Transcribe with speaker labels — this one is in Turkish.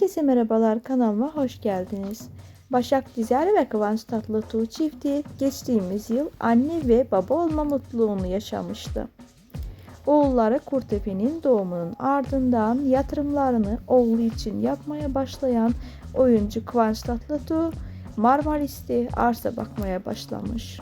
Speaker 1: Herkese merhabalar kanalıma hoş geldiniz. Başak Dizer ve Kıvanç Tatlıtuğ çifti geçtiğimiz yıl anne ve baba olma mutluluğunu yaşamıştı. Oğulları Kurtepe'nin doğumunun ardından yatırımlarını oğlu için yapmaya başlayan oyuncu Kıvanç Tatlıtuğ Marmaris'te arsa bakmaya başlamış.